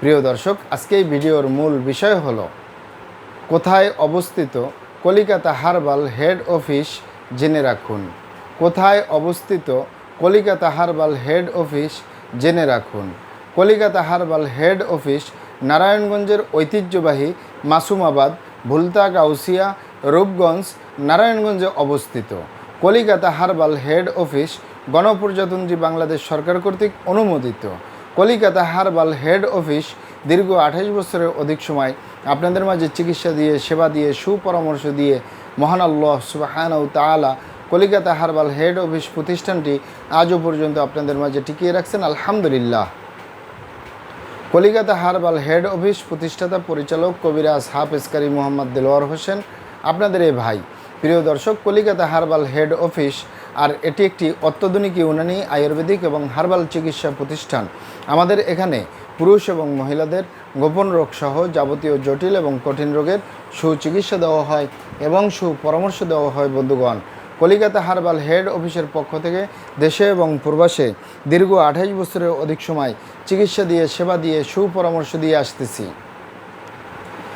প্রিয় দর্শক, আজকে এই ভিডিওর মূল বিষয় হলো কোথায় অবস্থিত কলিকাতা হার্বাল হেড অফিস জেনে রাখুন। কোথায় অবস্থিত কলিকাতা হার্বাল হেড অফিস জেনে রাখুন। কলিকাতা হার্বাল হেড অফিস নারায়ণগঞ্জের ঐতিহ্যবাহী মাসুমাবাদ, ভুলতা গাউসিয়া, রূপগঞ্জ, নারায়ণগঞ্জে অবস্থিত। কলিকাতা হার্বাল হেড অফিস গণপ্রজাতন্ত্রী বাংলাদেশ সরকার কর্তৃক অনুমোদিত। কলিকাতা হারবাল হেড অফিস দীর্ঘ আঠাশ বছরের অধিক সময় আপনাদের মাঝে চিকিৎসা দিয়ে, সেবা দিয়ে, সুপরামর্শ দিয়ে মহান আল্লাহ সুবাহানাউ তালা কলিকাতা হারবাল হেড অফিস প্রতিষ্ঠানটি আজও পর্যন্ত আপনাদের মাঝে টিকিয়ে রাখছেন। আলহামদুলিল্লাহ। কলিকাতা হারবাল হেড অফিস প্রতিষ্ঠাতা পরিচালক কবিরাজ হাফেজকারী মোহাম্মদ দেলোয়ার হোসেন, আপনাদের এই ভাই। প্রিয় দর্শক, কলিকাতা হারবাল হেড অফিস আর এটি একটি অত্যাধুনিক ইউনানি আয়ুর্বেদিক এবং হার্বাল চিকিৎসা প্রতিষ্ঠান। আমাদের এখানে পুরুষ এবং মহিলাদের গোপন রোগ সহ যাবতীয় জটিল এবং কঠিন রোগের সুচিকিৎসা দেওয়া হয় এবং সুপরামর্শ দেওয়া হয় বন্ধুগণ। কলিকাতা হার্বাল হেড অফিসের পক্ষ থেকে দেশে এবং প্রবাসে দীর্ঘ আঠাশ বছরের অধিক সময় চিকিৎসা দিয়ে, সেবা দিয়ে, সুপরামর্শ দিয়ে আসতেছি।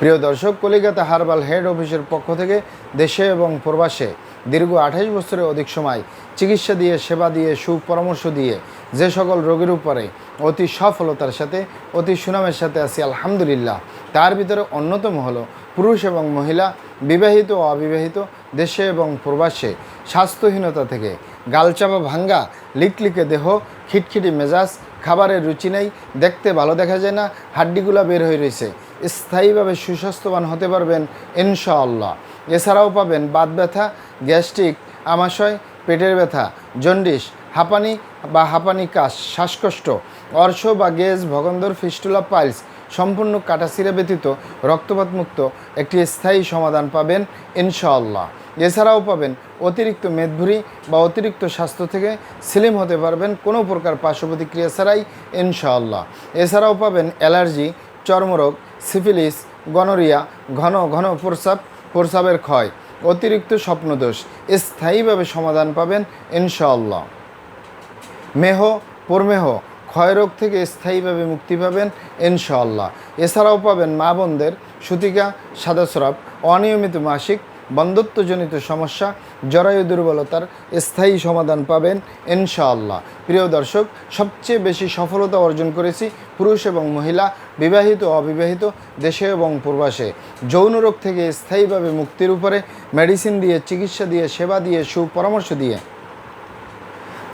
প্রিয় দর্শক, কলিকাতা হার্বাল হেড অফিসের পক্ষ থেকে দেশে এবং প্রবাসে দীর্ঘ আঠাশ বছরের অধিক সময় চিকিৎসা দিয়ে, সেবা দিয়ে, সুপরামর্শ দিয়ে যে সকল রোগীর উপরে অতি সফলতার সাথে, অতি সুনামের সাথে আছি, আলহামদুলিল্লাহ। তার ভিতরে অন্যতম হলো পুরুষ এবং মহিলা, বিবাহিত ও অবিবাহিত, দেশে এবং প্রবাসে স্বাস্থ্যহীনতা থেকে গালচাপা ভাঙ্গা, লিকলিকে দেহ, খিটখিটি মেজাজ খাবারের রুচি নেই, দেখতে ভালো দেখা যায় না, হাড্ডিগুলা বের হয়ে রয়েছে। স্থায়ীভাবে সুস্বাস্থ্যবান হতে পারবেন ইনশাআল্লাহ। এছাড়াও পাবেন বাত ব্যথা, গ্যাস্ট্রিক, আমাশয়, পেটের ব্যথা, জন্ডিস, হাঁপানি বা হাঁপানি কাশ, শ্বাসকষ্ট, অর্শ বা গ্যাস ভগন্দর, ফিস্টুলা, পাইলস সম্পূর্ণ কাটাছিরা ব্যতীত রক্তপাতমুক্ত একটি স্থায়ী সমাধান পাবেন ইনশাআল্লাহ। এছাড়াও পাবেন অতিরিক্ত মেদভুরি বা অতিরিক্ত স্বাস্থ্য থেকে স্লিম হতে পারবেন কোনো প্রকার পার্শ্ব প্রতিক্রিয়া ছাড়াই, ইনশাআল্লাহ। এছাড়াও পাবেন অ্যালার্জি, চর্মরোগ, সিফিলিস, গনোরিয়া, ঘন ঘন প্রস্রাব, প্রস্রাবের ক্ষয়, অতিরিক্ত স্বপ্নদোষ, স্থায়ীভাবে সমাধান পাবেন, ইনশাআল্লাহ। মেহ, প্রমেহ, ক্ষয়রোগ থেকে স্থায়ীভাবে মুক্তি পাবেন, ইনশাআল্লাহ। এছাড়াও পাবেন মা বোনদের সুতিকা সাদাস্রাব অনিয়মিত মাসিক বন্ধত্বজনিত সমস্যা, জরায়ু দুর্বলতার স্থায়ী সমাধান পাবেন ইনশাআল্লাহ। প্রিয় দর্শক, সবচেয়ে বেশি সফলতা অর্জন করেছি পুরুষ এবং মহিলা, বিবাহিত অবিবাহিত, দেশে এবং প্রবাসে। যৌন রোগ থেকে স্থায়ীভাবে মুক্তির উপরে মেডিসিন দিয়ে, চিকিৎসা দিয়ে, সেবা দিয়ে, সুপরামর্শ দিয়ে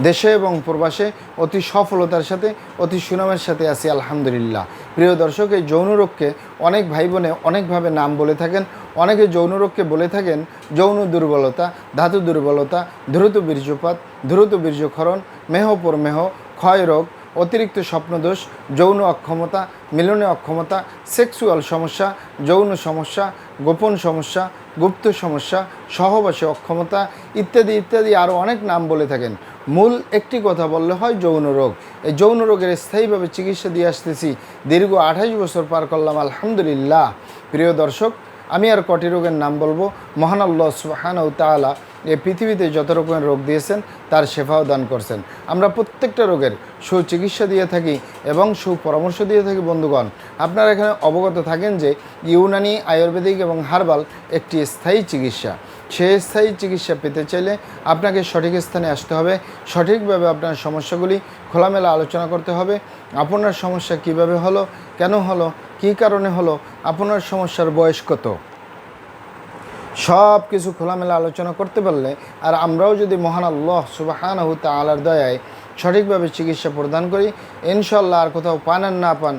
দেশে এবং প্রবাসে অতি সফলতার সাথে, অতি সুনামের সাথে আছি, আলহামদুলিল্লাহ। প্রিয় দর্শক, এই যৌন রোগকে অনেক ভাই বোনে অনেকভাবে নাম বলে থাকেন। অনেকে যৌন রোগকে বলে থাকেন, যৌন দুর্বলতা, ধাতু দুর্বলতা দ্রুত বীর্যপাত দ্রুত বীর্যক্ষরণ, মেহ পরমেহ, ক্ষয় রোগ, অতিরিক্ত স্বপ্নদোষ, যৌন অক্ষমতা, মিলনে অক্ষমতা, সেক্সুয়াল সমস্যা, যৌন সমস্যা, গোপন সমস্যা, গুপ্ত সমস্যা, সহবাসে অক্ষমতা ইত্যাদি ইত্যাদি আরও অনেক নাম বলে থাকেন। মূল একটি কথা বললে হয় যৌন রোগ। এই যৌন রোগের স্থায়ীভাবে চিকিৎসা দিয়ে আসতেছি। দীর্ঘ আঠাশ বছর পার করলাম, আলহামদুলিল্লাহ। প্রিয় দর্শক, আমি আর কটি রোগের নাম বলব। মহান আল্লাহ সুবাহান ও তালা এই পৃথিবীতে যত রকমের রোগ দিয়েছেন, তার সেফাও দান করছেন। আমরা প্রত্যেকটা রোগের সুচিকিৎসা দিয়ে থাকি এবং সুপরামর্শ দিয়ে থাকি, বন্ধুগণ। আপনারা এখানে অবগত থাকেন যে ইউনানি, আয়ুর্বেদিক এবং হার্বাল একটি স্থায়ী চিকিৎসা। স্থায়ী চিকিৎসা পেতে চাইলে আপনাকে সঠিক স্থানে আসতে হবে। সঠিকভাবে আপনার সমস্যাগুলি খোলামেলা আলোচনা করতে হবে। আপনার সমস্যা কীভাবে হলো? কেন হলো? কী কারণে হলো? আপনার সমস্যার বয়স কত? সব কিছু খোলামেলা আলোচনা করতে পারলে আর আমরাও যদি মহান আল্লাহ সুবাহান আলার দয়ায় সঠিকভাবে চিকিৎসা প্রদান করি ইনশাল্লাহ আর কোথাও পান আর না পান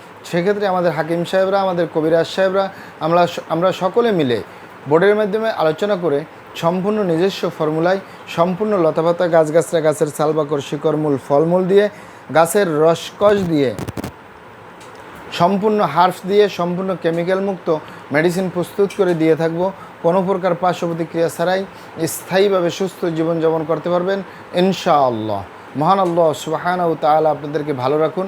সেক্ষেত্রে আমাদের হাকিম সাহেবরা, আমাদের কবিরাজ সাহেবরা, আমরা আমরা সকলে মিলে বোর্ডের মাধ্যমে আলোচনা করে সম্পূর্ণ নিজস্ব ফর্মুলায় সম্পূর্ণ লতাপাতা গাছগাছরা গাছের সালবাকর শিকড়মূল ফলমূল দিয়ে, গাছের রসকস দিয়ে, সম্পূর্ণ হার্ফ দিয়ে সম্পূর্ণ কেমিক্যাল মুক্ত মেডিসিন প্রস্তুত করে দিয়ে থাকব। কোনো প্রকার পার্শ্ব প্রতিক্রিয়া ছাড়াই স্থায়ীভাবে সুস্থ জীবনযাপন করতে পারবেন। ইনশাআল্লাহ। মহান আল্লাহ সুবাহানা ও তাআলা আপনাদেরকে ভালো রাখুন।